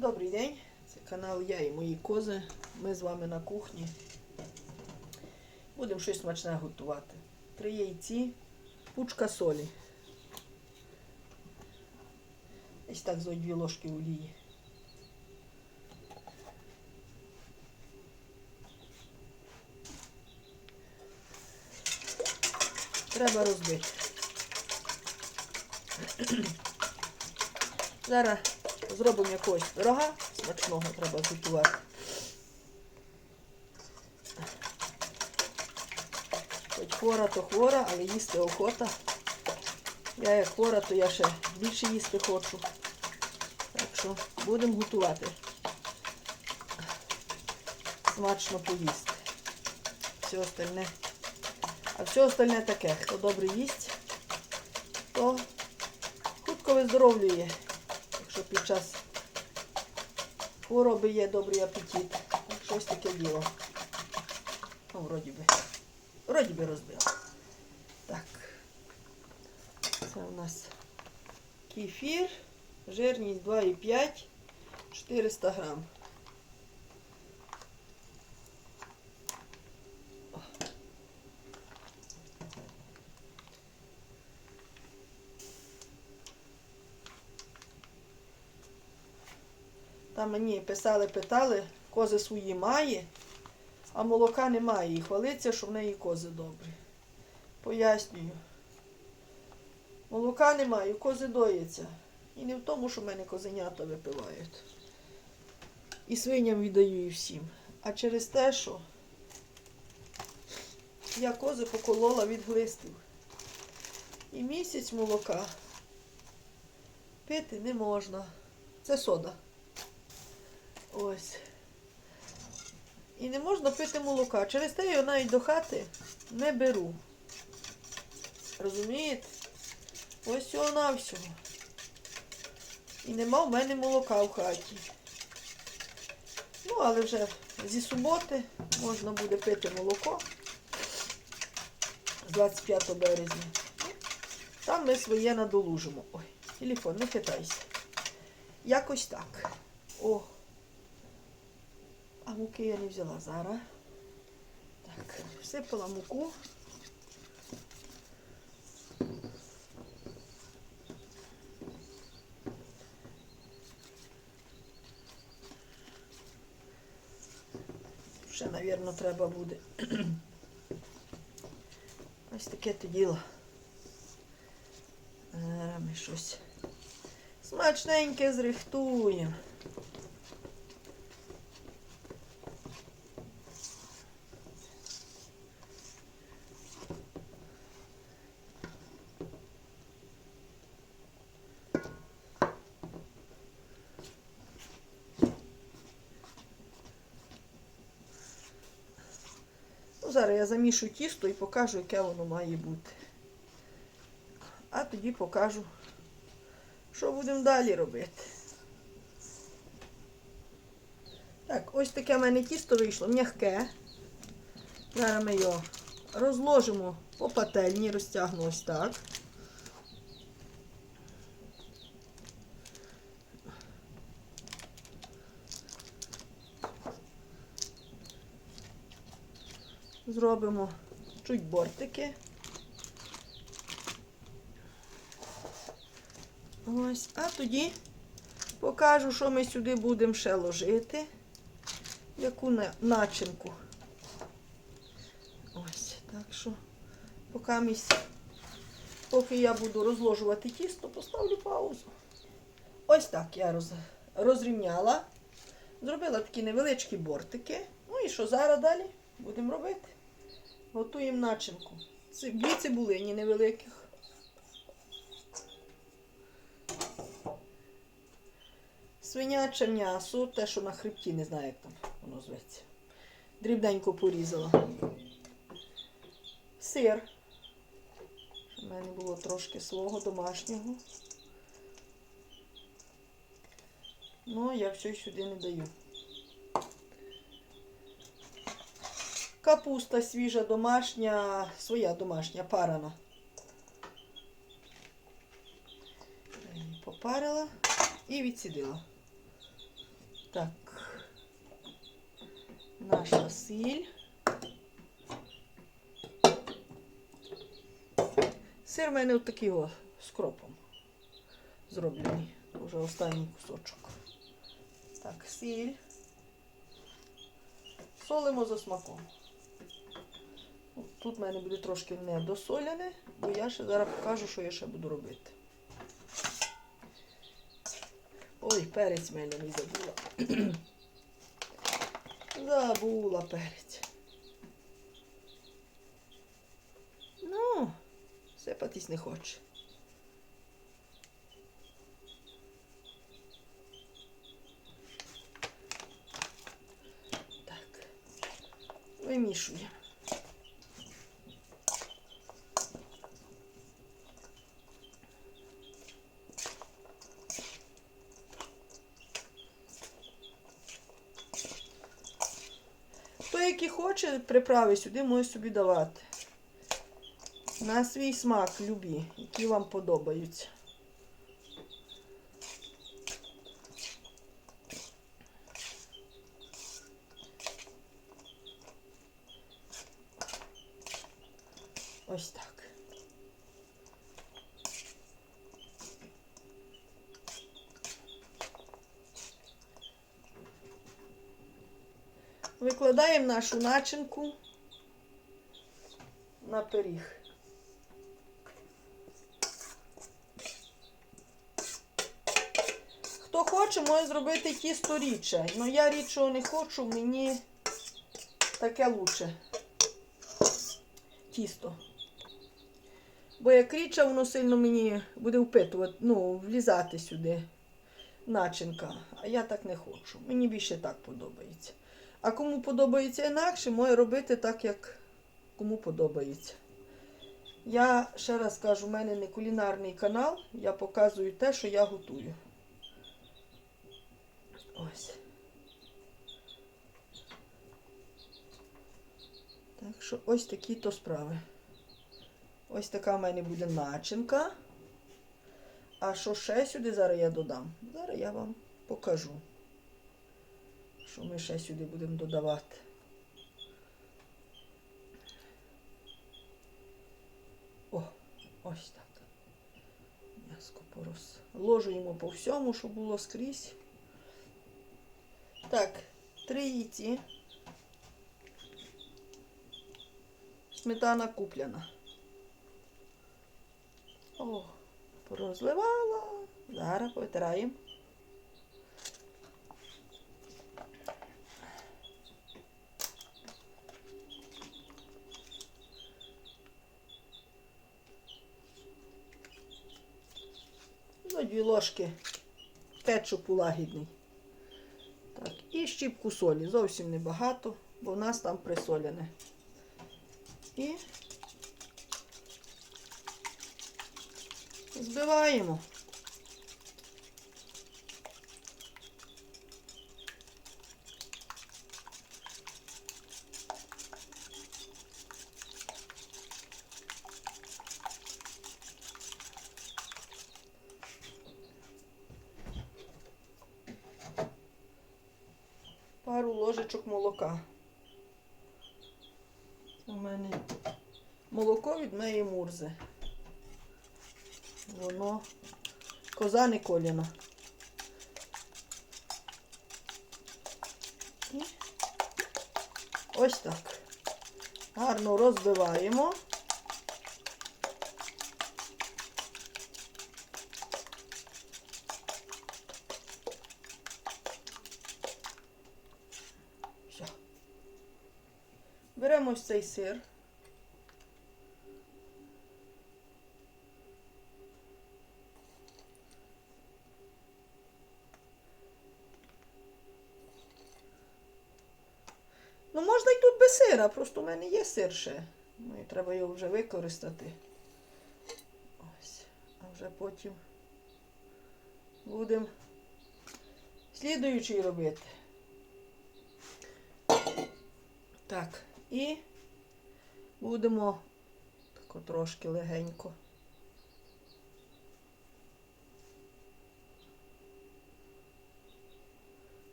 Добрий день, це канал Я і мої кози. Ми з вами на кухні. Будемо щось смачне готувати. Три яйці, пучка солі. Ось так зо дві ложки олії. Треба розбити. Зараз зробимо якогось пирога смачного треба готувати. Хоч хвора, то хвора, але їсти охота. Я як хвора, то я ще більше їсти хочу. Так що будемо готувати. Смачно поїсти. Все остальне. А все остальне таке. Хто добре їсть, то хутко виздоровлює, якщо під час хвороби є добрий апетит. Щось таке діло. Ну, вроді би. Вроді би розбила. Так. Це у нас кефір, жирність 2,5, 400 грам. Там мені писали, питали, кози свої має, а молока немає. І хвалиться, що в неї кози добрі. Пояснюю. Молока немає, кози доїться. І не в тому, що в мене козенята випивають. І свиням віддаю і всім. А через те, що я кози поколола від глистів. І місяць молока пити не можна. Це сода. Ось. І не можна пити молока. Через те його навіть до хати не беру. Розумієте? Ось всього навсього. І нема в мене молока в хаті. Ну, але вже зі суботи можна буде пити молоко з 25 березня. Там ми своє надолужимо. Ой, телефон, не хитайся. Якось так. О. А муки я не взяла зараз. Так, всипала муку. Ще, мабуть, треба буде. Ось таке то діло. Ми щось смачненьке зрихтуємо. Ну, зараз я замішу тісто і покажу, яке воно має бути. А тоді покажу, що будемо далі робити. Так, ось таке в мене тісто вийшло м'яке. Зараз ми його розложимо по пательні, розтягну ось так. Зробимо чуть бортики. Ось, а тоді покажу, що ми сюди будемо ще ложити. Яку начинку. Ось, так що, поки, місь, поки я буду розложувати тісто, поставлю паузу. Ось так я роз, розрівняла. Зробила такі невеличкі бортики. Ну і що зараз далі будемо робити? Готуємо начинку. Дві цибулині невеликих. Свиняче м'ясо, те, що на хребті, не знаю, як там воно зветься. Дрібненько порізала. Сир. У мене було трошки свого домашнього. Ну, я все сюди не даю. Капуста свіжа домашня, своя домашня, парана. Попарила і відсідила. Так. Наша сіль. Сир в мене отакий о, з кропом зроблений. Уже останній кусочок. Так, сіль. Солимо за смаком. Тут в мене буде трошки недосоляне, бо я ще зараз покажу, що я ще буду робити. Ой, перець меляний забула. забула перець. Ну, сипатись не хоче. Так. Вимішуємо. Хто який хоче приправи сюди, може собі давати. На свій смак любі, які вам подобаються. Ось так. Викладаємо нашу начинку на пиріг. Хто хоче, може зробити тісто рідше. Ну я рідшого не хочу, мені таке лучше. Тісто. Бо як рідше, воно сильно мені буде впитувати, ну, влізати сюди начинка. А я так не хочу. Мені більше так подобається. А кому подобається інакше, може робити так, як кому подобається. Я ще раз кажу, в мене не кулінарний канал, я показую те, що я готую. Ось. Так що ось такі то справи. Ось така в мене буде начинка. А що ще сюди зараз я додам? Зараз я вам покажу що ми ще сюди будемо додавати. О, ось так. М'яско порозложуємо по всьому, щоб було скрізь. Так, три яйці. Сметана куплена. О, порозливала. Зараз повитираємо. Ну, дві ложки кетчупу лагідний. Так, і щіпку солі. Зовсім небагато, бо в нас там присоляне. І збиваємо. Ложечок молока. У мене молоко від моєї мурзи. Воно коза не коліна. І ось так. Гарно розбиваємо. Все. Беремо ось цей сир. Ну, можна і тут без сира, просто у мене є сир ще. Ну і треба його вже використати. Ось. А вже потім будемо слідуючий робити. Так, і будемо тако трошки легенько.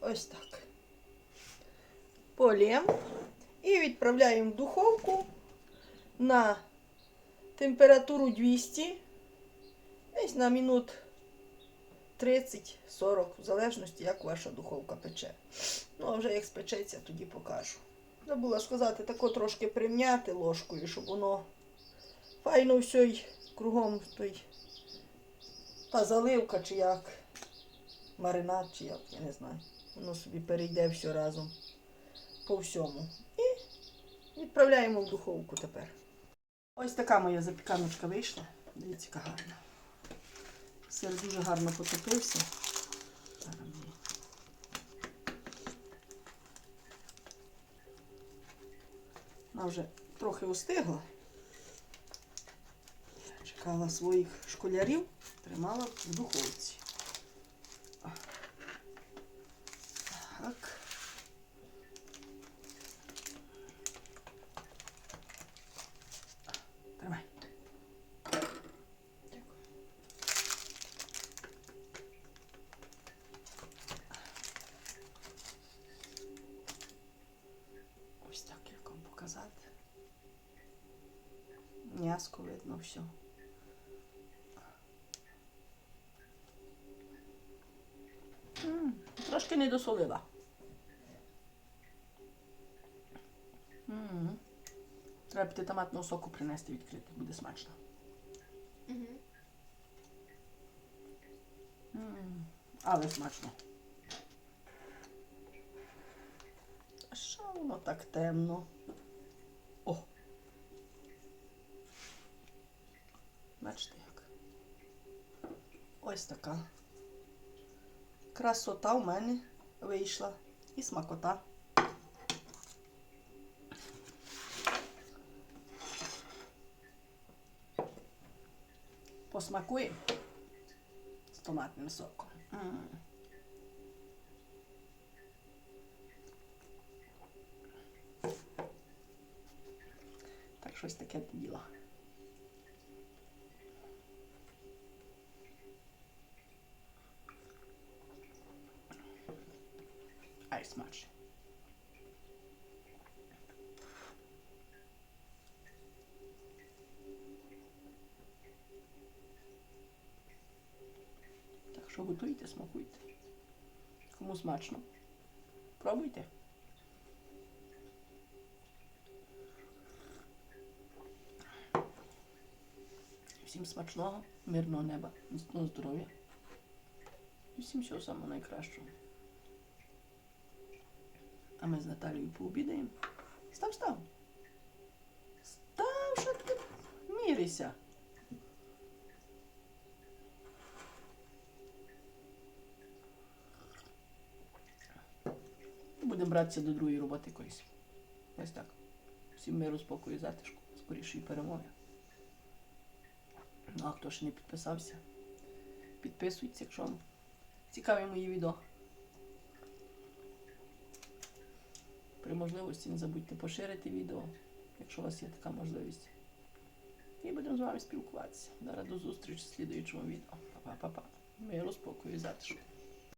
Ось так. Полємо і відправляємо в духовку на температуру 200, десь на минут 30-40, в залежності, як ваша духовка пече. Ну, а вже як спечеться, тоді покажу. Забула сказати, тако трошки прим'яти ложкою, щоб воно файно все й кругом той та заливка, чи як маринад, чи як, я не знаю. Воно собі перейде все разом по всьому. І відправляємо в духовку тепер. Ось така моя запіканочка вийшла. Дивіться, яка гарна. Сир дуже гарно потопився. Вона вже трохи остигла. Чекала своїх школярів, тримала в духовці. Видно все. М, Трошки не досолила. М. Треба піти томатного соку принести відкрити, буде смачно. Угу. М, Але смачно. Що воно так темно? Ось така. Красота в мене вийшла. І смакота. Посмакуємо з томатним соком. М. Так щось таке діло. Ай, смачно. Так що готуйте, смакуйте. Кому смачно. Пробуйте. Всім смачного, мирного неба, міцного здоров'я. І всім всього самого найкращого. А ми з Наталією пообідаємо. Став, став. Став, що ти мірися. Будемо братися до другої роботи якоїсь. Ось так. Всім миру, спокою, затишку, скорішої перемоги. Ну, а хто ще не підписався, підписуйтесь, якщо вам цікаві мої відео. При можливості не забудьте поширити відео, якщо у вас є така можливість. І будемо з вами спілкуватися. Зараз до зустрічі в слідуючому відео. Па-па-па-па. Миру, спокою і затишку.